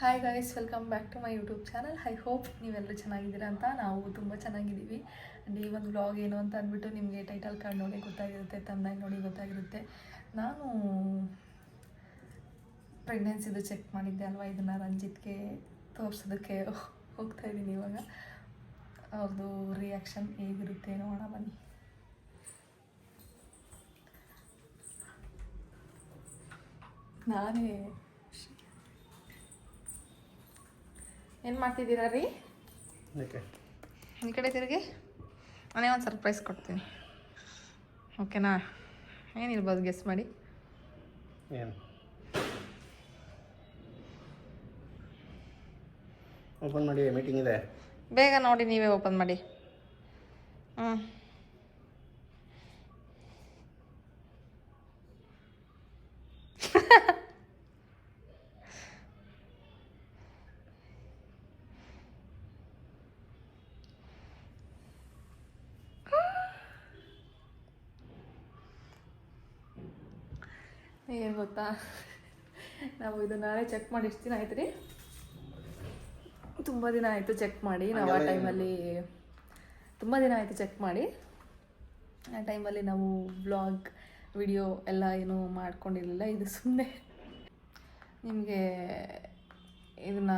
Hi guys welcome back to my YouTube channel I hope ನೀವೆಲ್ಲರೂ ಚೆನ್ನಾಗಿದ್ದೀರಾ ಅಂತ ನಾವು ತುಂಬ ಚೆನ್ನಾಗಿದ್ದೀವಿ. ಆ್ಯಂಡ್ ಈ ಒಂದು ವ್ಲಾಗ್ ಏನು ಅಂತ ಅಂದ್ಬಿಟ್ಟು ನಿಮಗೆ ಟೈಟಲ್ ಕಾರ್ಡ್ ನೋಡಿ ಗೊತ್ತಾಗಿರುತ್ತೆ ತಮ್ಮನಾಗಿ ನೋಡಿ ಗೊತ್ತಾಗಿರುತ್ತೆ. ನಾನು ಪ್ರೆಗ್ನೆನ್ಸಿದು ಚೆಕ್ ಮಾಡಿದ್ದೆ ಅಲ್ವಾ? ಇದನ್ನು ರಂಜಿತ್ಗೆ ತೋರಿಸೋದಕ್ಕೆ ಹೋಗ್ತಾ ಇದ್ದೀನಿ ಇವಾಗ. ಅವ್ರದ್ದು ರಿಯಾಕ್ಷನ್ ಹೇಗಿರುತ್ತೆ ನೋಡೋಣ ಬನ್ನಿ. ನಾನೇ ಏನು ಮಾಡ್ತಿದ್ದೀರಾ ರೀ? ಈ ಕಡೆ ತಿರುಗಿ? ನಾನೇ ಒಂದು ಸರ್ಪ್ರೈಸ್ ಕೊಡ್ತೀನಿ. ಓಕೆನಾ? ಏನಿರ್ಬೋದು ಗೆಸ್ ಮಾಡಿ. ಏನು? ಓಪನ್ ಮಾಡಿ ಮೀಟಿಂಗ್ ಇದೆ. ಬೇಗ ನೋಡಿ ನೀವೇ ಓಪನ್ ಮಾಡಿ. ಹ್ಞೂ ಏನು ಗೊತ್ತಾ? ನಾವು ಇದು ನಾಳೆ ಚೆಕ್ ಮಾಡಿ ಎಷ್ಟು ದಿನ ಆಯ್ತು ರೀ? ತುಂಬ ದಿನ ಆಯಿತು ಚೆಕ್ ಮಾಡಿ. ನಾವು ಆ ಟೈಮಲ್ಲಿ ತುಂಬ ದಿನ ಆಯಿತು ಚೆಕ್ ಮಾಡಿ. ಆ ಟೈಮಲ್ಲಿ ನಾವು ಬ್ಲಾಗ್ ವಿಡಿಯೋ ಎಲ್ಲ ಏನು ಮಾಡ್ಕೊಂಡಿರಲಿಲ್ಲ. ಇದು ಸುಮ್ಮನೆ ನಿಮಗೆ ಇದನ್ನ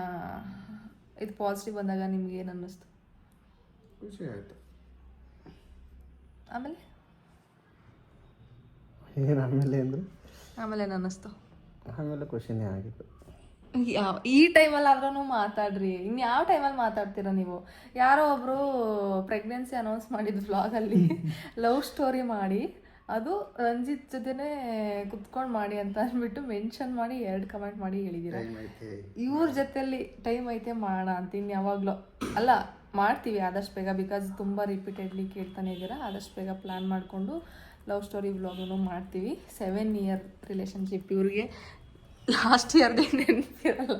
ಇದು ಪಾಸಿಟಿವ್ ಬಂದಾಗ ನಿಮ್ಗೆ ಏನು ಅನ್ನಿಸ್ತು? ಖುಷಿ ಆಯಿತು. ಆಮೇಲೆ? ಏನು ಆಮೇಲೆ ಅಂದರೆ? ಆಮೇಲೆ ಅನ್ನಿಸ್ತು ಆಮೇಲೆ ಖುಷಿನೇ ಆಗಿತ್ತು. ಯಾವ ಈ ಟೈಮಲ್ಲಿ ಆದ್ರೂ ಮಾತಾಡ್ರಿ. ಇನ್ನು ಯಾವ ಟೈಮಲ್ಲಿ ಮಾತಾಡ್ತೀರಾ ನೀವು? ಯಾರೋ ಒಬ್ರು ಪ್ರೆಗ್ನೆನ್ಸಿ ಅನೌನ್ಸ್ ಮಾಡಿದ ವ್ಲಾಗಲ್ಲಿ ಲವ್ ಸ್ಟೋರಿ ಮಾಡಿ ಅದು ರಂಜಿತ್ ಜೊತೆನೆ ಕುತ್ಕೊಂಡು ಮಾಡಿ ಅಂತ ಅಂದ್ಬಿಟ್ಟು ಮೆನ್ಷನ್ ಮಾಡಿ ಎರಡು ಕಮೆಂಟ್ ಮಾಡಿ ಹೇಳಿದೀರ. ಇವ್ರ ಜೊತೆಲಿ ಟೈಮ್ ಐತೆ ಮಾಡೋಣ ಅಂತ ಇನ್ನು ಯಾವಾಗಲೂ. ಅಲ್ಲ ಮಾಡ್ತೀವಿ ಆದಷ್ಟು ಬೇಗ ಬಿಕಾಸ್ ತುಂಬ ರಿಪೀಟೆಡ್ಲಿ ಕೇಳ್ತಾನೆ ಇದ್ದೀರಾ ಆದಷ್ಟು ಬೇಗ ಪ್ಲ್ಯಾನ್ ಮಾಡಿಕೊಂಡು ಲವ್ ಸ್ಟೋರಿ ವ್ಲಾಗನ್ನು ಮಾಡ್ತೀವಿ. ಸೆವೆನ್ ಇಯರ್ ರಿಲೇಷನ್ಶಿಪ್ ಇವ್ರಿಗೆ. ಲಾಸ್ಟ್ ಇಯರ್ಗೆ ನೆನಪಿರಲ್ಲ.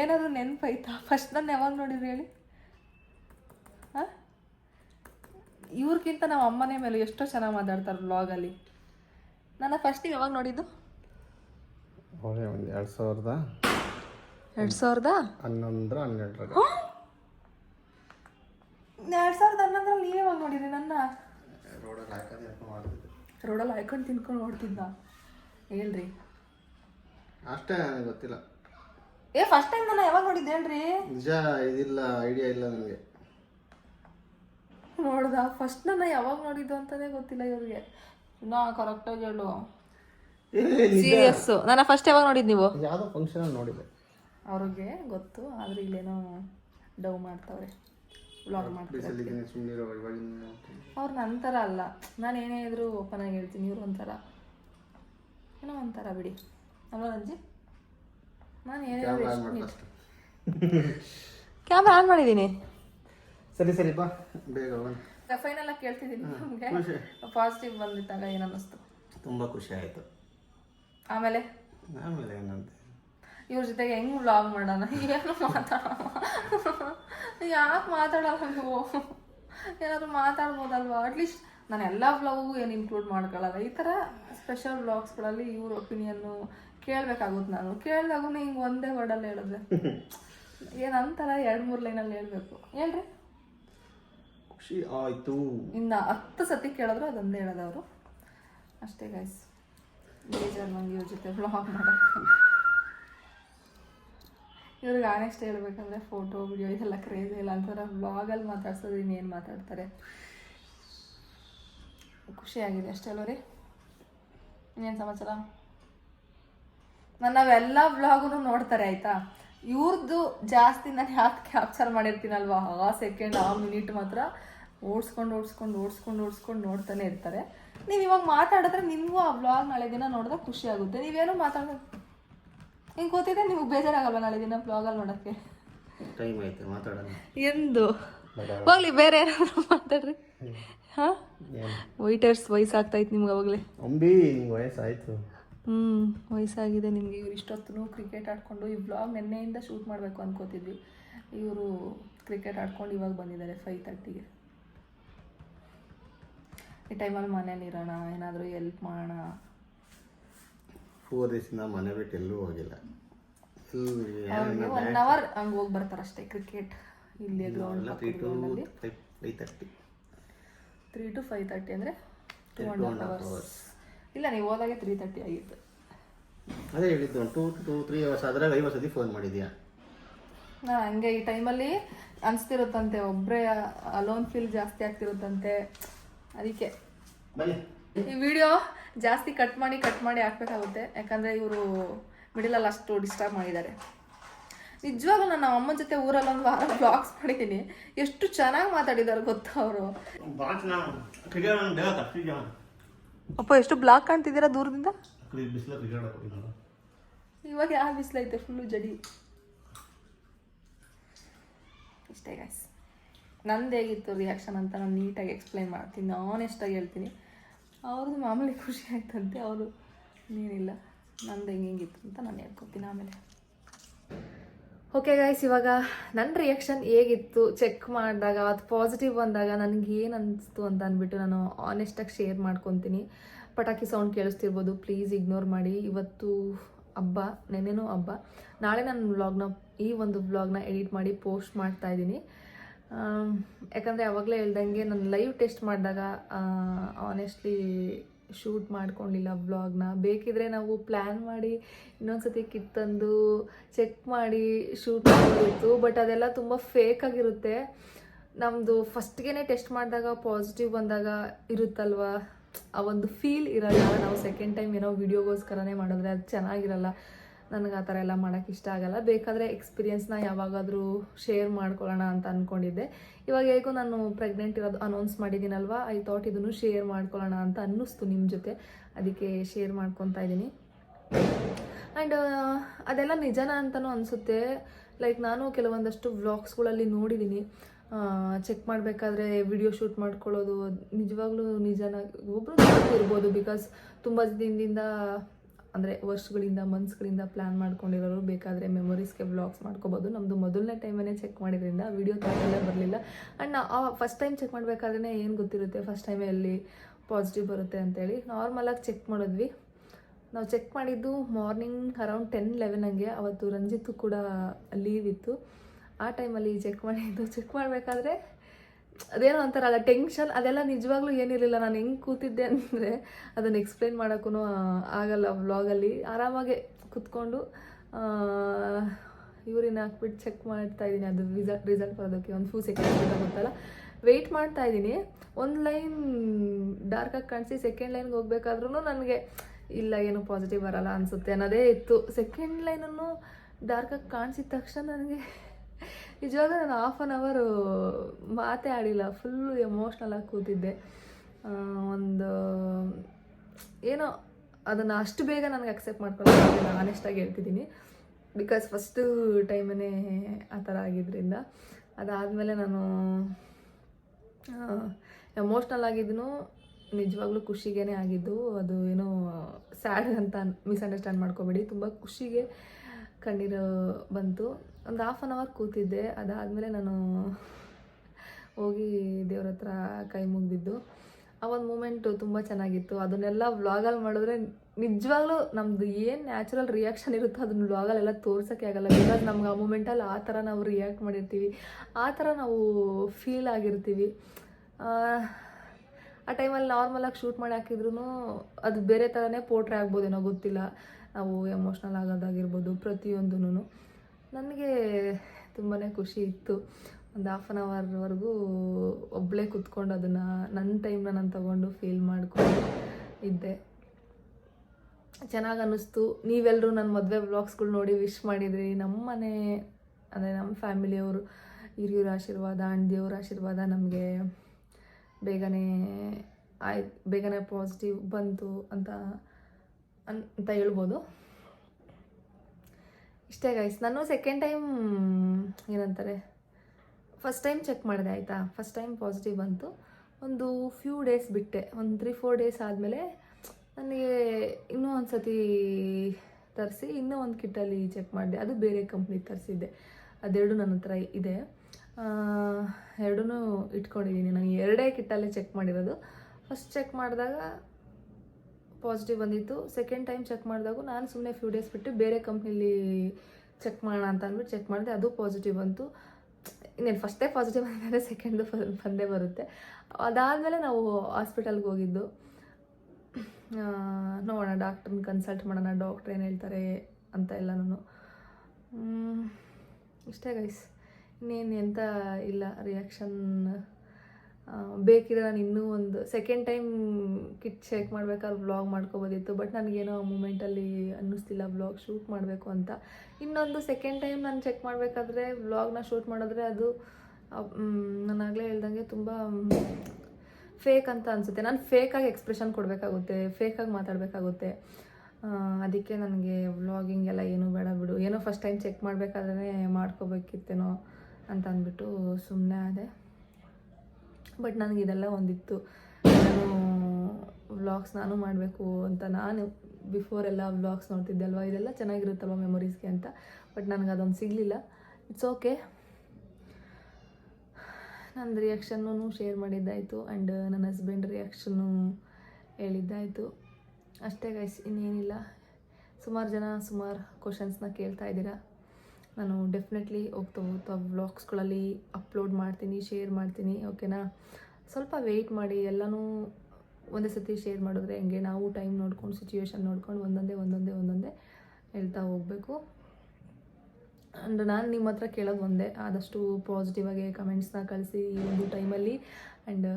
ಏನಾದರೂ ನೆನಪಾಯ್ತಾ? ಫಸ್ಟ್ ನಾನು ಯಾವಾಗ ನೋಡಿದ್ರಿ ಹೇಳಿ? ಹಾಂ? ಇವ್ರಿಗಿಂತ ನಮ್ಮ ಅಮ್ಮನೇ ಮೇಲೆ ಎಷ್ಟೋ ಚೆನ್ನಾಗಿ ಮಾತಾಡ್ತಾರೆ ಬ್ಲಾಗಲ್ಲಿ ನಾನು ಫಸ್ಟ್ ಯಾವಾಗ ನೋಡಿದ್ದು? ಒಂದು ಎರಡು ಸಾವಿರದ ಎರಡು ಸಾವಿರದ? ಹನ್ನೊಂದರ ಹನ್ನೆರಡರ ಎರಡು ಸಾವಿರದ ಹನ್ನೊಂದರಲ್ಲಿ ನೀವೇ ಯಾವಾಗ ನೋಡಿರಿ ನನ್ನ? ರೋಡಲ್ಲಿ ಹಾಯ್ಕೊಂಡು ತಿನ್ಕೊಂಡು ನೋಡ್ತಿದ್ದ ಹೇಳ್ರಿ. ಅಷ್ಟೇ ನನಗೆ ಗೊತ್ತಿಲ್ಲ. ಏ ಫಸ್ಟ್ ಟೈಮ್ ನಾನು ಯಾವಾಗ ನೋಡಿದ್ದೆ ಹೇಳ್ರಿ? ನಿಜ ಇದಿಲ್ಲ ಐಡಿಯಾ ಇಲ್ಲ ನನಗೆ. ನೋಡ್ದ ಫಸ್ಟ್ ನಾನು ಯಾವಾಗ ನೋಡಿದ್ದು ಅಂತಾನೆ ಗೊತ್ತಿಲ್ಲ ಇವ್ರಿಗೆ. ನಾ ಕರೆಕ್ಟಾಗಿ ಹೇಳು. ಸೀರಿಯಸ್ ನಾನು ಫಸ್ಟ್ ಯಾವಾಗ ನೋಡಿದ್ದು ನೀವು? ಯಾವುದೋ ಫಂಕ್ಷನ್ ನೋಡಿದ್ದೆ. ಅವ್ರಿಗೆ ಗೊತ್ತು ಆದ್ರೆ ಇಲ್ಲೇನೋ ಡೌ ಮಾಡ್ತಾವ್ರೆ. ವ್ಲಾಗ್ ಮಾಡ್ತಾರೆ ಅವ್ರು ನನ್ನ ಥರ ಅಲ್ಲ ನಾನು ಏನೇ ಇದ್ರೂ ಓಪನ್ ಆಗಿ ಹೇಳ್ತೀನಿ ಇವ್ರು ಒಂಥರ. ಏನೋ ಒಂಥರ ಬಿಡಿ. ಅಲ್ವಾ ರಂಜಿ? ನಾನು ಏನೇ ಕ್ಯಾಮ್ರಾ ಆನ್ ಮಾಡಿ ಕ್ಯಾಮ್ರಾ ಆನ್ ಮಾಡಿದ್ದೀನಿ ಸರಿ ಸರಿ ಬಾ. ಬೇಗ ಫೈನಲ್ ಆಗಿ ಕೇಳ್ತಿದ್ದೀನಿ ನಿಮಗೆ. ಪಾಸಿಟಿವ್ ಬಂದಿದ್ದಾಗ ಏನು ಅನ್ನಿಸ್ತು ತುಂಬ ಖುಷಿ ಆಯಿತು. ಆಮೇಲೆ? ಆಮೇಲೆ ಏನಂತೆ? ಇವ್ರ ಜೊತೆ ಹೆಂಗ್ ವ್ಲಾಗ್ ಮಾಡೋಣ? ಏನು ಮಾತಾಡೋಣ? ಯಾಕೆ ಮಾತಾಡಲ್ಲ ನೀವು? ಏನಾದ್ರು ಮಾತಾಡ್ಬೋದಲ್ವಾ? ಅಟ್ಲೀಸ್ಟ್ ನಾನು ಎಲ್ಲ ವ್ಲಾಗು ಏನು ಇನ್ಕ್ಲೂಡ್ ಮಾಡ್ಕೊಳ್ಳಲ್ಲ. ಈ ಥರ ಸ್ಪೆಷಲ್ ವ್ಲಾಗ್ಸ್ಗಳಲ್ಲಿ ಇವ್ರ ಒಪಿನಿಯನ್ನು ಕೇಳಬೇಕಾಗುತ್ತೆ ನಾನು. ಕೇಳಿದಾಗೂ ಹಿಂಗೆ ಒಂದೇ ವರ್ಡಲ್ಲಿ ಹೇಳಿದ್ರೆ. ಏನಂತಾರ ಎರಡು ಮೂರು ಲೈನಲ್ಲಿ ಹೇಳ್ಬೇಕು. ಹೇಳ್ರಿ. ಖುಷಿ ಆಯಿತು. ಇನ್ನು ಹತ್ತು ಸತಿ ಕೇಳಿದ್ರು ಅದೊಂದೇ ಹೇಳೋದವರು. ಅಷ್ಟೇ ಗೈಸ್ ಬೇಜಾರು ನಂಗೆ ಇವ್ರ ಜೊತೆ ವ್ಲಾಗ್ ಮಾಡೋಕ್ಕೆ. ಇವ್ರಿಗೆ ಆನೆಸ್ಟ್ ಹೇಳ್ಬೇಕಂದ್ರೆ ಫೋಟೋ ವಿಡಿಯೋ ಇದೆಲ್ಲ ಕ್ರೇಜ್ ಇಲ್ಲ. ಅಂತಾರೆ ಬ್ಲಾಗಲ್ಲಿ ಮಾತಾಡ್ಸೋದು ಇನ್ನೇನು ಮಾತಾಡ್ತಾರೆ. ಖುಷಿಯಾಗಿದೆ ಅಷ್ಟೇ ರೀ? ಇನ್ನೇನು ಸಮಾಚಾರ? ನಾನು ನಾವೆಲ್ಲ ವ್ಲಾಗು ನೋಡ್ತಾರೆ, ಆಯಿತಾ? ಇವ್ರದ್ದು ಜಾಸ್ತಿ ನಾನು ಯಾಕೆ ಕ್ಯಾಪ್ಚರ್ ಮಾಡಿರ್ತೀನಲ್ವ? ಆ ಸೆಕೆಂಡ್ ಆ ಮಿನಿಟ್ ಮಾತ್ರ ಓಡಿಸ್ಕೊಂಡು ಓಡಿಸ್ಕೊಂಡು ಓಡಿಸ್ಕೊಂಡು ಓಡಿಸ್ಕೊಂಡು ನೋಡ್ತಾನೆ ಇರ್ತಾರೆ. ನೀವು ಇವಾಗ ಮಾತಾಡಿದ್ರೆ ನಿಮಗೂ ಆ ವ್ಲಾಗ್ ನಾಳೆ ದಿನ ನೋಡಿದ್ರೆ ಖುಷಿ ಆಗುತ್ತೆ. ನೀವೇನು ಮಾತಾಡೋದು ಹಿಂಗೆ ಕೂತಿದ್ದೆ ನಿಮ್ಗೆ ಬೇಜಾರಾಗಲ್ವ ನಾಳೆ ದಿನ ಬ್ಲಾಗಲ್ಲಿ ನೋಡೋಕ್ಕೆ? ಟೈಮ್ ಐತೆ ಮಾತಾಡೋಣ. ಎಂದು? ಹೋಗ್ಲಿ ಬೇರೆ ಏನಾದ್ರು ಮಾತಾಡ್ರಿ. ಹಾಂ? ವೈಟರ್ಸ್ ವಯಸ್ಸಾಗ್ತೈತೆ ನಿಮ್ಗೆ ಅವಾಗಲೇ. ಅಂಬಿ ವಯಸ್ಸಾಯಿತು. ಹ್ಞೂ ವಯಸ್ಸಾಗಿದೆ ನಿಮಗೆ. ಇವ್ರು ಇಷ್ಟೊತ್ತು ಕ್ರಿಕೆಟ್ ಆಡ್ಕೊಂಡು ಈ ಬ್ಲಾಗ್ ನಿನ್ನೆಯಿಂದ ಶೂಟ್ ಮಾಡಬೇಕು ಅನ್ಕೋತಿದ್ವಿ. ಇವರು ಕ್ರಿಕೆಟ್ ಆಡ್ಕೊಂಡು ಇವಾಗ ಬಂದಿದ್ದಾರೆ ಫೈವ್ ತರ್ಟಿಗೆ ಈ ಟೈಮಲ್ಲಿ ಮನೇಲಿ ಇರೋಣ ಏನಾದರೂ ಎಲ್ಪ್ ಮಾಡೋಣ. ಡೇಸಿಂದ ಮನೆ ಬಿಟ್ಟು ಎಲ್ಲೂ ಹೋಗಿಲ್ಲ. ಒನ್ ಅವರ್ ಹಂಗೆ ಹೋಗಿ ಬರ್ತಾರೆ ಅಷ್ಟೇ ಕ್ರಿಕೆಟ್ ಇಲ್ಲಿ ground three two five five thirty three two five thirty ಅಂದರೆ ಟೂ ಆ್ಯಂಡ್ ಹಾಫ್ ಅವರ್ಸ್ ಇಲ್ಲ ನೀವು ಹೋದಾಗೆ ತ್ರೀ ತರ್ಟಿ ಆಗಿತ್ತು. ಅದೇ ಹೇಳಿದ್ದು ಟೂ ಟು ತ್ರೀ ಅವರ್ಸ್ ಆದರೆ ಐವತ್ತು ಸತಿ ಫೋನ್ ಮಾಡಿದ್ಯಾ? ಹಾಂ ಹಂಗೆ ಈ ಟೈಮಲ್ಲಿ ಅನಿಸ್ತಿರುತ್ತಂತೆ ಒಬ್ಬರೇ ಅಲೋನ್ ಫೀಲ್ ಜಾಸ್ತಿ ಆಗ್ತಿರುತ್ತಂತೆ. ಅದಕ್ಕೆ. ಬನ್ನಿ. ಈ ವಿಡಿಯೋ ಜಾಸ್ತಿ ಕಟ್ ಮಾಡಿ ಕಟ್ ಮಾಡಿ ಹಾಕ್ಬೇಕಾಗುತ್ತೆ. ಯಾಕಂದರೆ ಇವರು ಮಿಡಲಲ್ಲಿ ಅಷ್ಟು ಡಿಸ್ಟರ್ಬ್ ಮಾಡಿದ್ದಾರೆ. ನಿಜವಾಗ್ಲೂ ನಾನು ನಮ್ಮ ಅಮ್ಮನ ಜೊತೆ ಊರಲ್ಲಿ ಒಂದು ವಾರ ಬ್ಲಾಗ್ಸ್ ಮಾಡಿದ್ದೀನಿ. ಎಷ್ಟು ಚೆನ್ನಾಗಿ ಮಾತಾಡಿದ್ದಾರೆ ಗೊತ್ತಾ ಅವರು? ಅಪ್ಪ ಎಷ್ಟು ಬ್ಲಾಕ್ ಕಾಣ್ತಿದ್ದೀರಾ ದೂರದಿಂದ? ಇವಾಗ ಯಾವ ಬಿಸಿಲೈತೆ? ಫುಲ್ಲು ಜಡಿ. ಇಷ್ಟೇ ಗಾಯ್ಸ್ ನಂದು ಹೇಗಿತ್ತು ರಿಯಾಕ್ಷನ್ ಅಂತ ನಾನು ನೀಟಾಗಿ ಎಕ್ಸ್ಪ್ಲೈನ್ ಮಾಡ್ತೀನಿ. ಆನೆಸ್ಟಾಗಿ ಹೇಳ್ತೀನಿ. ಅವ್ರದ್ದು ಮಾಮೂಲಿ ಖುಷಿ ಆಗ್ತಂತೆ, ಅವರು ಏನಿಲ್ಲ ನಂದು ಹೆಂಗೆ ಹೆಂಗಿತ್ತು ಅಂತ ನಾನು ಹೇಳ್ಕೊತೀನಿ ಆಮೇಲೆ. ಓಕೆ ಗಾಯ್ಸ್ ಇವಾಗ ನನ್ನ ರಿಯಾಕ್ಷನ್ ಹೇಗಿತ್ತು? ಚೆಕ್ ಮಾಡಿದಾಗ, ಅದು ಪಾಸಿಟಿವ್ ಬಂದಾಗ ನನಗೆ ಏನು ಅನಿಸ್ತು ಅಂತ ಅಂದ್ಬಿಟ್ಟು ನಾನು ಆನೆಸ್ಟಾಗಿ ಶೇರ್ ಮಾಡ್ಕೊತೀನಿ. ಪಟಾಕಿ ಸೌಂಡ್ ಕೇಳಿಸ್ತಿರ್ಬೋದು ಪ್ಲೀಸ್ ಇಗ್ನೋರ್ ಮಾಡಿ. ಇವತ್ತು ಹಬ್ಬ, ನೆನ್ನೆನೂ ಹಬ್ಬ. ನಾಳೆ ನಾನು ವ್ಲಾಗ್ನ ಈ ಒಂದು ವ್ಲಾಗ್ನ ಎಡಿಟ್ ಮಾಡಿ ಪೋಸ್ಟ್ ಮಾಡ್ತಾ ಇದ್ದೀನಿ. ಯಾಕಂದರೆ ಅವಾಗಲೇ ಹೇಳ್ದಂಗೆ ನಾನು ಲೈವ್ ಟೆಸ್ಟ್ ಮಾಡಿದಾಗ ಆನೆಸ್ಟ್ಲಿ ಶೂಟ್ ಮಾಡ್ಕೊಂಡಿಲ್ಲ ಬ್ಲಾಗ್ನ ಬೇಕಿದ್ರೆ ನಾವು ಪ್ಲ್ಯಾನ್ ಮಾಡಿ ಇನ್ನೊಂದ್ಸತಿ ಕಿಟ್ ತಂದು ಚೆಕ್ ಮಾಡಿ ಶೂಟ್ ಮಾಡಬೇಕು ಬಟ್ ಅದೆಲ್ಲ ತುಂಬ ಫೇಕ್ ಆಗಿರುತ್ತೆ. ನಮ್ಮದು ಫಸ್ಟ್ಗೆ ಟೆಸ್ಟ್ ಮಾಡಿದಾಗ ಪಾಸಿಟಿವ್ ಬಂದಾಗ ಇರುತ್ತಲ್ವ? ಆ ಒಂದು ಫೀಲ್ ಇರಲ್ಲ. ನಾವು ಸೆಕೆಂಡ್ ಟೈಮ್ ಏನೋ ವಿಡಿಯೋಗೋಸ್ಕರನೇ ಮಾಡಿದ್ರೆ ಅದು ಚೆನ್ನಾಗಿರಲ್ಲ. ನನಗೆ ಆ ಥರ ಎಲ್ಲ ಮಾಡೋಕ್ಕೆ ಇಷ್ಟ ಆಗಲ್ಲ. ಬೇಕಾದರೆ ಎಕ್ಸ್ಪೀರಿಯೆನ್ಸ್ನ ಯಾವಾಗಾದರೂ ಶೇರ್ ಮಾಡ್ಕೊಳ್ಳೋಣ ಅಂತ ಅಂದ್ಕೊಂಡಿದ್ದೆ ಇವಾಗ ಹೇಗೂ ನಾನು ಪ್ರೆಗ್ನೆಂಟ್ ಇರೋದು ಅನೌನ್ಸ್ ಮಾಡಿದ್ದೀನಲ್ವ? ಐ ಥಾಟ್ ಇದನ್ನು ಶೇರ್ ಮಾಡ್ಕೊಳ್ಳೋಣ ಅಂತ ಅನ್ನಿಸ್ತು ನಿಮ್ಮ ಜೊತೆ. ಅದಕ್ಕೆ ಶೇರ್ ಮಾಡ್ಕೊತಾ ಇದ್ದೀನಿ. ಆ್ಯಂಡ್ ಅದೆಲ್ಲ ನಿಜಾನ ಅಂತಲೂ ಅನಿಸುತ್ತೆ. ಲೈಕ್ ನಾನು ಕೆಲವೊಂದಷ್ಟು ವ್ಲಾಗ್ಸ್ಗಳಲ್ಲಿ ನೋಡಿದ್ದೀನಿ. ಚೆಕ್ ಮಾಡಬೇಕಾದ್ರೆ ವಿಡಿಯೋ ಶೂಟ್ ಮಾಡ್ಕೊಳ್ಳೋದು ನಿಜವಾಗ್ಲೂ ನಿಜನ? ಒಬ್ಬರು ಇರ್ಬೋದು ಬಿಕಾಸ್ ತುಂಬ ದಿನದಿಂದ ಅಂದರೆ ವರ್ಷಗಳಿಂದ ಮಂತ್ಸ್ಗಳಿಂದ ಪ್ಲ್ಯಾನ್ ಮಾಡ್ಕೊಂಡಿರೋರು ಬೇಕಾದರೆ ಮೆಮೊರೀಸ್ಗೆ ವ್ಲಾಗ್ಸ್ ಮಾಡ್ಕೋಬೋದು. ನಮ್ಮದು ಮೊದಲನೇ ಟೈಮೇ ಚೆಕ್ ಮಾಡಿದ್ರಿಂದ ವಿಡಿಯೋ ಥರದಲ್ಲೇ ಬರಲಿಲ್ಲ. ಆ್ಯಂಡ್ ಆ ಫಸ್ಟ್ ಟೈಮ್ ಚೆಕ್ ಮಾಡಬೇಕಾದ್ರೆ ಏನು ಗೊತ್ತಿರುತ್ತೆ? ಫಸ್ಟ್ ಟೈಮೇ ಅಲ್ಲಿ ಪಾಸಿಟಿವ್ ಬರುತ್ತೆ ಅಂತೇಳಿ ನಾರ್ಮಲಾಗಿ ಚೆಕ್ ಮಾಡಿದ್ವಿ. ನಾವು ಚೆಕ್ ಮಾಡಿದ್ದು ಮಾರ್ನಿಂಗ್ ಅರೌಂಡ್ ಟೆನ್ ಲೆವೆನ್ ಹಂಗೆ. ಅವತ್ತು ರಂಜಿತ್ ಕೂಡ ಲೀವ್ ಇತ್ತು. ಆ ಟೈಮಲ್ಲಿ ಚೆಕ್ ಮಾಡಿದ್ದು ಚೆಕ್ ಮಾಡಬೇಕಾದ್ರೆ ಅದೇನೋ ಅಂತಾರಲ್ಲ ಟೆನ್ಷನ್ ಅದೆಲ್ಲ ನಿಜವಾಗ್ಲೂ ಏನಿರಲಿಲ್ಲ. ನಾನು ಹೆಂಗೆ ಕೂತಿದ್ದೆ ಅಂದರೆ ಅದನ್ನು ಎಕ್ಸ್ಪ್ಲೈನ್ ಮಾಡೋಕ್ಕೂ ಆಗಲ್ಲ ವ್ಲಾಗಲ್ಲಿ ಆರಾಮಾಗೆ ಕುತ್ಕೊಂಡು ಯೂರಿನ್ ಹಾಕ್ಬಿಟ್ಟು ಚೆಕ್ ಮಾಡ್ತಾ ಇದ್ದೀನಿ. ಅದು ರಿಸಲ್ಟ್ ರಿಸಲ್ಟ್ ಬರೋದಕ್ಕೆ ಒಂದು ಫೂ ಸೆಕೆಂಡ್ ಬೇಕಾಗುತ್ತಲ್ಲ ವೆಯ್ಟ್ ಮಾಡ್ತಾ ಇದ್ದೀನಿ. ಒಂದು ಲೈನ್ ಡಾರ್ಕಾಗಿ ಕಾಣಿಸಿ ಸೆಕೆಂಡ್ ಲೈನ್ಗೆ ಹೋಗ್ಬೇಕಾದ್ರೂ ನನಗೆ ಇಲ್ಲ, ಏನು ಪಾಸಿಟಿವ್ ಬರಲ್ಲ ಅನಿಸುತ್ತೆ ಅನ್ನೋದೇ ಇತ್ತು. ಸೆಕೆಂಡ್ ಲೈನನ್ನು ಡಾರ್ಕಾಗಿ ಕಾಣಿಸಿದ ತಕ್ಷಣ ನನಗೆ ನಿಜವಾಗ್ಲೂ ನಾನು ಹಾಫ್ ಆನ್ ಅವರು ಮಾತೇ ಆಡಿಲ್ಲ ಫುಲ್ಲು ಎಮೋಷ್ನಲ್ ಆಗಿ ಕೂತಿದ್ದೆ. ಒಂದು, ಏನೋ, ಅದನ್ನು ಅಷ್ಟು ಬೇಗ ನನಗೆ ಅಕ್ಸೆಪ್ಟ್ ಮಾಡ್ಕೊಳ್ಳೋದು ನಾನು ಆನೆಸ್ಟಾಗಿ ಹೇಳ್ತಿದ್ದೀನಿ. ಬಿಕಾಸ್ ಫಸ್ಟು ಟೈಮೇ ಆ ಥರ ಆಗಿದ್ದರಿಂದ ಅದಾದಮೇಲೆ ನಾನು ಎಮೋಷ್ನಲ್ ಆಗಿದ್ದು ನಿಜವಾಗ್ಲೂ ಖುಷಿಗೇ ಆಗಿದ್ದು. ಅದು ಏನೋ ಸ್ಯಾಡ್ ಅಂತ ಮಿಸ್ಅಂಡರ್ಸ್ಟ್ಯಾಂಡ್ ಮಾಡ್ಕೋಬೇಡಿ. ತುಂಬ ಖುಷಿಗೆ ಕಣ್ಣೀರು ಬಂತು. ಒಂದು ಹಾಫ್ ಆನ್ ಅವರ್ ಕೂತಿದ್ದೆ. ಅದಾದಮೇಲೆ ನಾನು ಹೋಗಿ ದೇವ್ರ ಹತ್ರ ಕೈ ಮುಗಿದಿದ್ದು. ಆ ಒಂದು ಮೂಮೆಂಟು ತುಂಬ ಚೆನ್ನಾಗಿತ್ತು. ಅದನ್ನೆಲ್ಲ ವ್ಲಾಗಲ್ಲಿ ಮಾಡಿದ್ರೆ ನಿಜವಾಗ್ಲೂ ನಮ್ಮದು ಏನು ನ್ಯಾಚುರಲ್ ರಿಯಾಕ್ಷನ್ ಇರುತ್ತೋ ಅದನ್ನ ವ್ಲಾಗಲ್ಲೆಲ್ಲ ತೋರ್ಸೋಕ್ಕೆ ಆಗಲ್ಲ. ಬಿಕಾಸ್ ನಮ್ಗೆ ಆ ಮೂಮೆಂಟಲ್ಲಿ ಆ ಥರ ನಾವು ರಿಯಾಕ್ಟ್ ಮಾಡಿರ್ತೀವಿ. ಆ ಥರ ನಾವು ಫೀಲ್ ಆಗಿರ್ತೀವಿ. ಆ, ಟೈಮಲ್ಲಿ ನಾರ್ಮಲಾಗಿ ಶೂಟ್ ಮಾಡಿ ಹಾಕಿದ್ರು ಅದು ಬೇರೆ ಥರನೇ ಪೋಟ್ರೆ ಆಗ್ಬೋದೇನೋ ಗೊತ್ತಿಲ್ಲ. ನಾವು ಎಮೋಷ್ನಲ್ ಆಗೋದಾಗಿರ್ಬೋದು ಪ್ರತಿಯೊಂದೂ ನನಗೆ ತುಂಬಾ ಖುಷಿ ಇತ್ತು. ಒಂದು ಹಾಫ್ ಆನ್ ಅವರ್ವರೆಗೂ ಒಬ್ಬಳೇ ಕುತ್ಕೊಂಡು ಅದನ್ನು ನನ್ನ ಟೈಮ್ನ ನಾನು ತಗೊಂಡು ಫೀಲ್ ಮಾಡಿಕೊಂಡು ಇದ್ದೆ. ಚೆನ್ನಾಗಿ ಅನ್ನಿಸ್ತು. ನೀವೆಲ್ಲರೂ ನನ್ನ ಮದುವೆ ವ್ಲಾಗ್ಸ್ಗಳು ನೋಡಿ ವಿಶ್ ಮಾಡಿದ್ರಿ. ನಮ್ಮ ಮನೆ ಅಂದರೆ ನಮ್ಮ ಫ್ಯಾಮಿಲಿಯವರು ಹಿರಿಯರ ಆಶೀರ್ವಾದ ಅಂಡ್ ದೇವ್ರ ಆಶೀರ್ವಾದ ನಮಗೆ ಬೇಗನೆ ಆಯ್ತು ಬೇಗನೆ ಪಾಸಿಟಿವ್ ಬಂತು ಅಂತ ಅನ್ ಅಂತ ಹೇಳ್ಬೋದು. ಇಷ್ಟೇ ಗೈಸ್ ನಾನು ಸೆಕೆಂಡ್ ಟೈಮ್ ಏನಂತಾರೆ ಫಸ್ಟ್ ಟೈಮ್ ಚೆಕ್ ಮಾಡಿದೆ, ಆಯಿತಾ? ಫಸ್ಟ್ ಟೈಮ್ ಪಾಸಿಟಿವ್ ಬಂತು. ಒಂದು ಫ್ಯೂ ಡೇಸ್ ಬಿಟ್ಟೆ. ಒಂದು ತ್ರೀ ಫೋರ್ ಡೇಸ್ ಆದಮೇಲೆ ನನಗೆ ಇನ್ನೂ ಒಂದು ಸತಿ ತರಿಸಿ, ಇನ್ನೂ ಒಂದು ಕಿಟ್ಟಲ್ಲಿ ಚೆಕ್ ಮಾಡಿದೆ. ಅದು ಬೇರೆ ಕಂಪ್ನಿ ತರಿಸಿದ್ದೆ. ಅದೆರಡು ನನ್ನ ಹತ್ರ ಇದೆ. ಎರಡೂ ಇಟ್ಕೊಂಡಿದ್ದೀನಿ. ನಾನು ಎರಡೇ ಕಿಟ್ಟಲ್ಲೇ ಚೆಕ್ ಮಾಡಿರೋದು. ಫಸ್ಟ್ ಚೆಕ್ ಮಾಡಿದಾಗ ಪಾಸಿಟಿವ್ ಬಂದಿತ್ತು. ಸೆಕೆಂಡ್ ಟೈಮ್ ಚೆಕ್ ಮಾಡಿದಾಗ ನಾನು ಸುಮ್ಮನೆ ಫ್ಯೂ ಡೇಸ್ ಬಿಟ್ಟು ಬೇರೆ ಕಂಪ್ನಿಲಿ ಚೆಕ್ ಮಾಡೋಣ ಅಂತ ಅಂದ್ಬಿಟ್ಟು ಚೆಕ್ ಮಾಡಿದೆ. ಅದು ಪಾಸಿಟಿವ್ ಬಂತು. ಇನ್ನೇನು ಫಸ್ಟೇ ಪಾಸಿಟಿವ್ ಬಂದರೆ ಸೆಕೆಂಡು ಬಂದೇ ಬರುತ್ತೆ. ಅದಾದಮೇಲೆ ನಾವು ಹಾಸ್ಪಿಟಲ್ಗೆ ಹೋಗಿದ್ದು. ನೋಡೋಣ ಡಾಕ್ಟ್ರನ್ನ ಕನ್ಸಲ್ಟ್ ಮಾಡೋಣ ಡಾಕ್ಟ್ರ್ ಏನು ಹೇಳ್ತಾರೆ ಅಂತ ಎಲ್ಲನೂ ಇಷ್ಟೇ ಗೈಸ್ ಇನ್ನೇನು ಎಂಥ ಇಲ್ಲ ರಿಯಾಕ್ಷನ್ ಬೇಕಿದ್ರೆ ನಾನು ಇನ್ನೂ ಒಂದು ಸೆಕೆಂಡ್ ಟೈಮ್ ಕಿಟ್ ಚೆಕ್ ಮಾಡ್ಬೇಕಾದ್ರೆ ವ್ಲಾಗ್ ಮಾಡ್ಕೋಬೋದಿತ್ತು ಬಟ್ ನನಗೇನೋ ಆ ಮೂಮೆಂಟಲ್ಲಿ ಅನ್ನಿಸ್ತಿಲ್ಲ ವ್ಲಾಗ್ ಶೂಟ್ ಮಾಡಬೇಕು ಅಂತ. ಇನ್ನೊಂದು ಸೆಕೆಂಡ್ ಟೈಮ್ ನಾನು ಚೆಕ್ ಮಾಡಬೇಕಾದ್ರೆ ವ್ಲಾಗ್ನ ಶೂಟ್ ಮಾಡಿದ್ರೆ ಅದು ನಾನು ಆಗಲೇ ಹೇಳ್ದಂಗೆ ತುಂಬ ಫೇಕ್ ಅಂತ ಅನಿಸುತ್ತೆ. ನಾನು ಫೇಕಾಗಿ ಎಕ್ಸ್ಪ್ರೆಷನ್ ಕೊಡಬೇಕಾಗುತ್ತೆ ಫೇಕಾಗಿ ಮಾತಾಡಬೇಕಾಗುತ್ತೆ. ಅದಕ್ಕೆ ನನಗೆ ವ್ಲಾಗಿಂಗ್ ಎಲ್ಲ ಏನೂ ಬೇಡ ಬಿಡು. ಏನೋ ಫಸ್ಟ್ ಟೈಮ್ ಚೆಕ್ ಮಾಡಬೇಕಾದ್ರೆ ಮಾಡ್ಕೋಬೇಕಿತ್ತೇನೋ ಅಂತ ಅಂದ್ಬಿಟ್ಟು ಸುಮ್ಮನೆ ಆದೆ. ಬಟ್ ನನಗೆ ಇದೆಲ್ಲ ಒಂದಿತ್ತು. ನಾನು ವ್ಲಾಗ್ಸ್ ನಾನು ಮಾಡಬೇಕು ಅಂತ ನಾನು ಬಿಫೋರ್ ಎಲ್ಲ ವ್ಲಾಗ್ಸ್ ನೋಡ್ತಿದ್ದೆ ಅಲ್ವಾ? ಇದೆಲ್ಲ ಚೆನ್ನಾಗಿರುತ್ತಲ್ವ ಮೆಮೊರೀಸ್ಗೆ ಅಂತ? ಬಟ್ ನನಗೆ ಅದೊಂದು ಸಿಗಲಿಲ್ಲ. ಇಟ್ಸ್ ಓಕೆ ನನ್ನ ರಿಯಾಕ್ಷನ್ನು ಶೇರ್ ಮಾಡಿದ್ದಾಯಿತು ಆ್ಯಂಡ್ ನನ್ನ ಹಸ್ಬೆಂಡ್ ರಿಯಾಕ್ಷನ್ನು ಹೇಳಿದ್ದಾಯಿತು. ಅಷ್ಟೇ ಗೈಸ್ ಇನ್ನೇನಿಲ್ಲ. ಸುಮಾರು ಜನ ಸುಮಾರು ಕ್ವಶನ್ಸ್ನ ಕೇಳ್ತಾ ಇದ್ದೀರಾ? ನಾನು ಡೆಫಿನೆಟ್ಲಿ ಹೋಗ್ತಾ ಹೋಗ್ತಾ ವ್ಲಾಗ್ಸ್ಗಳಲ್ಲಿ ಅಪ್ಲೋಡ್ ಮಾಡ್ತೀನಿ ಶೇರ್ ಮಾಡ್ತೀನಿ ಓಕೆನಾ ಸ್ವಲ್ಪ ವೆಯ್ಟ್ ಮಾಡಿ, ಎಲ್ಲನೂ ಒಂದೇ ಸತಿ ಶೇರ್ ಮಾಡಿದ್ರೆ ಹೆಂಗೆ? ನಾವು ಟೈಮ್ ನೋಡ್ಕೊಂಡು ಸಿಚುವೇಶನ್ ನೋಡ್ಕೊಂಡು ಒಂದೊಂದೇ ಒಂದೊಂದೇ ಒಂದೊಂದೇ ಹೇಳ್ತಾ ಹೋಗಬೇಕು. ಆ್ಯಂಡ್ ನಾನು ನಿಮ್ಮ ಹತ್ರ ಕೇಳೋದು ಒಂದೇ, ಆದಷ್ಟು ಪಾಸಿಟಿವ್ ಆಗಿ ಕಮೆಂಟ್ಸ್ನ ಕಳಿಸಿ ಈ ಒಂದು ಟೈಮಲ್ಲಿ ಆ್ಯಂಡ್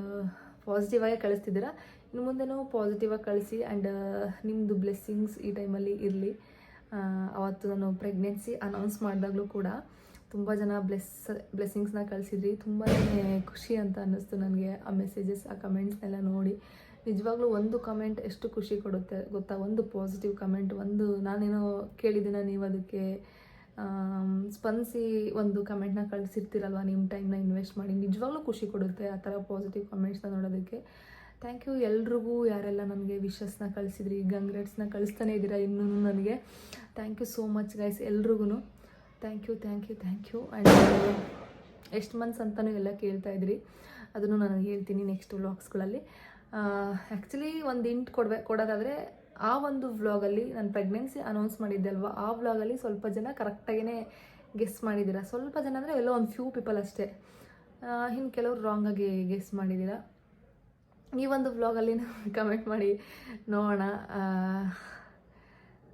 ಪಾಸಿಟಿವ್ ಆಗಿ ಕಳಿಸ್ತಿದ್ದೀರಾ? ಇನ್ನು ಮುಂದೆನೂ ಪಾಸಿಟಿವ್ ಆಗಿ ಕಳಿಸಿ ಆ್ಯಂಡ್ ನಿಮ್ಮದು ಬ್ಲೆಸ್ಸಿಂಗ್ಸ್ ಈ ಟೈಮಲ್ಲಿ ಇರಲಿ. ಅವತ್ತು ನಾನು ಪ್ರೆಗ್ನೆನ್ಸಿ ಅನೌನ್ಸ್ ಮಾಡಿದಾಗಲೂ ಕೂಡ ತುಂಬ ಜನ ಬ್ಲೆಸ್ ಬ್ಲೆಸ್ಸಿಂಗ್ಸ್ನ ಕಳಿಸಿದ್ರಿ. ತುಂಬಾ ಖುಷಿ ಅಂತ ಅನ್ನಿಸ್ತು ನನಗೆ ಆ ಮೆಸೇಜಸ್ ಆ ಕಮೆಂಟ್ಸ್ನೆಲ್ಲ ನೋಡಿ. ನಿಜವಾಗ್ಲೂ ಒಂದು ಕಮೆಂಟ್ ಎಷ್ಟು ಖುಷಿ ಕೊಡುತ್ತೆ ಗೊತ್ತಾ? ಒಂದು ಪಾಸಿಟಿವ್ ಕಮೆಂಟ್ ಒಂದು ನಾನೇನೋ ಕೇಳಿದ್ದೀನ ನೀವು ಅದಕ್ಕೆ ಸ್ಪಂದಿಸಿ ಒಂದು ಕಮೆಂಟ್ನ ಕಳಿಸಿರ್ತೀರಲ್ವ ನಿಮ್ಮ ಟೈಮ್ನ ಇನ್ವೆಸ್ಟ್ ಮಾಡಿ. ನಿಜವಾಗ್ಲೂ ಖುಷಿ ಕೊಡುತ್ತೆ ಆ ಥರ ಪಾಸಿಟಿವ್ ಕಮೆಂಟ್ಸ್ನ ನೋಡೋದಕ್ಕೆ. ಥ್ಯಾಂಕ್ ಯು ಎಲ್ರಿಗೂ ಯಾರೆಲ್ಲ ನನಗೆ ವಿಶಸ್ನ ಕಳಿಸಿದ್ರಿ ಗಂಗ್ರೆಟ್ಸ್ನ ಕಳಿಸ್ತಾನೆ ಇದ್ದೀರಾ ಇನ್ನೂ ನನಗೆ. Thank you so much guys ಎಲ್ರಿಗೂ thank you thank you thank you. And ಎಷ್ಟು ಮಂತ್ಸ್ ಅಂತಲೂ ಎಲ್ಲ ಕೇಳ್ತಾ ಇದ್ರಿ. ಅದನ್ನು ನಾನು ಹೇಳ್ತೀನಿ ನೆಕ್ಸ್ಟ್ ವ್ಲಾಗ್ಸ್ಗಳಲ್ಲಿ ಆ್ಯಕ್ಚುಲಿ ಒಂದು ಇಂಟ್ ಕೊಡ್ಬೇಕು ಕೊಡೋದಾದರೆ, ಆ ಒಂದು ವ್ಲಾಗಲ್ಲಿ ನಾನು ಪ್ರೆಗ್ನೆನ್ಸಿ ಅನೌನ್ಸ್ ಮಾಡಿದ್ದೆ ಅಲ್ವಾ? ಆ ವ್ಲಾಗಲ್ಲಿ ಸ್ವಲ್ಪ ಜನ ಕರೆಕ್ಟಾಗೇ ಗೆಸ್ ಮಾಡಿದ್ದೀರಾ? ಸ್ವಲ್ಪ ಜನ ಅಂದರೆ ಎಲ್ಲೋ ಒಂದು ಫ್ಯೂ ಪೀಪಲ್ ಅಷ್ಟೇ. ಇನ್ನು ಕೆಲವರು ರಾಂಗಾಗಿ ಗೆಸ್ ಮಾಡಿದ್ದೀರಾ? ಈ ಒಂದು ವ್ಲಾಗಲ್ಲಿ ಕಮೆಂಟ್ ಮಾಡಿ ನೋಡೋಣ.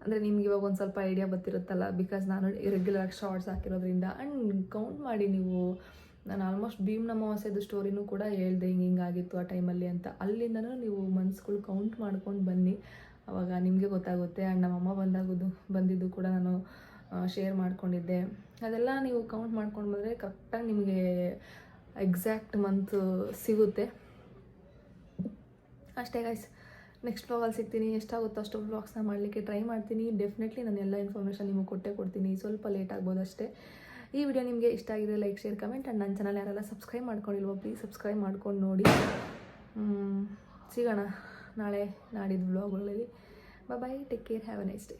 ಅಂದರೆ ನಿಮ್ಗೆ ಇವಾಗ ಒಂದು ಸ್ವಲ್ಪ ಐಡಿಯಾ ಬರ್ತಿರುತ್ತಲ್ಲ? ಬಿಕಾಸ್ ನಾನು ರೆಗ್ಯುಲರ್ ಶಾರ್ಟ್ಸ್ ಹಾಕಿರೋದ್ರಿಂದ. ಆ್ಯಂಡ್ ಕೌಂಟ್ ಮಾಡಿ ನೀವು. ನಾನು ಆಲ್ಮೋಸ್ಟ್ ಭೀಮ್ ಅಮಾವಾಸ್ಯದ ಸ್ಟೋರಿನೂ ಕೂಡ ಹೇಳ್ದೆ ಹಿಂಗೆ ಹಿಂಗಾಗಿತ್ತು ಆ ಟೈಮಲ್ಲಿ ಅಂತ. ಅಲ್ಲಿಂದನೂ ನೀವು ಮನ್ಸುಗಳು ಕೌಂಟ್ ಮಾಡ್ಕೊಂಡು ಬನ್ನಿ. ಅವಾಗ ನಿಮಗೆ ಗೊತ್ತಾಗುತ್ತೆ. ಆ್ಯಂಡ್ ನಮ್ಮಮ್ಮ ಬಂದಾಗೋದು, ಬಂದಿದ್ದು ಕೂಡ ನಾನು ಶೇರ್ ಮಾಡ್ಕೊಂಡಿದ್ದೆ. ಅದೆಲ್ಲ ನೀವು ಕೌಂಟ್ ಮಾಡ್ಕೊಂಡು ಬಂದರೆ ಕರೆಕ್ಟಾಗಿ ನಿಮಗೆ ಎಕ್ಸಾಕ್ಟ್ ಮಂತ್ ಸಿಗುತ್ತೆ. ಅಷ್ಟೇ ಗೈಸ್ ನೆಕ್ಸ್ಟ್ ವ್ಲಾಗಲ್ಲಿ ಸಿಗ್ತೀನಿ. ಎಷ್ಟಾಗುತ್ತೋ ಅಷ್ಟು ವ್ಲಾಗ್ಸ್ನ ಮಾಡಲಿಕ್ಕೆ ಟ್ರೈ ಮಾಡ್ತೀನಿ. ಡೆಫಿನೆಟ್ಲಿ ನಾನು ಎಲ್ಲ ಇನ್ಫಾರ್ಮೇಷನ್ ನಿಮಗೆ ಕೊಟ್ಟೆ ಕೊಡ್ತೀನಿ. ಸ್ವಲ್ಪ ಲೇಟ್ ಆಗ್ಬೋದು ಅಷ್ಟೇ. ಈ ವಿಡಿಯೋ ನಿಮಗೆ ಇಷ್ಟ ಆಗಿದೆ ಲೈಕ್ ಶೇರ್ ಕಮೆಂಟ್ ಆ್ಯಂಡ್ ನನ್ನ ಚಾನಲ್ ಯಾರೆಲ್ಲ ಸಬ್ಸ್ಕ್ರೈಬ್ ಮಾಡ್ಕೊಂಡಿಲ್ವೋ ಪ್ಲೀಸ್ ಸಬ್ಸ್ಕ್ರೈಬ್ ಮಾಡ್ಕೊಂಡು ನೋಡಿ. ಸಿಗೋಣ ನಾಳೆ ನಾಡಿದ್ದು ವ್ಲಾಗ್ಗಳಲ್ಲಿ bye take care have a nice day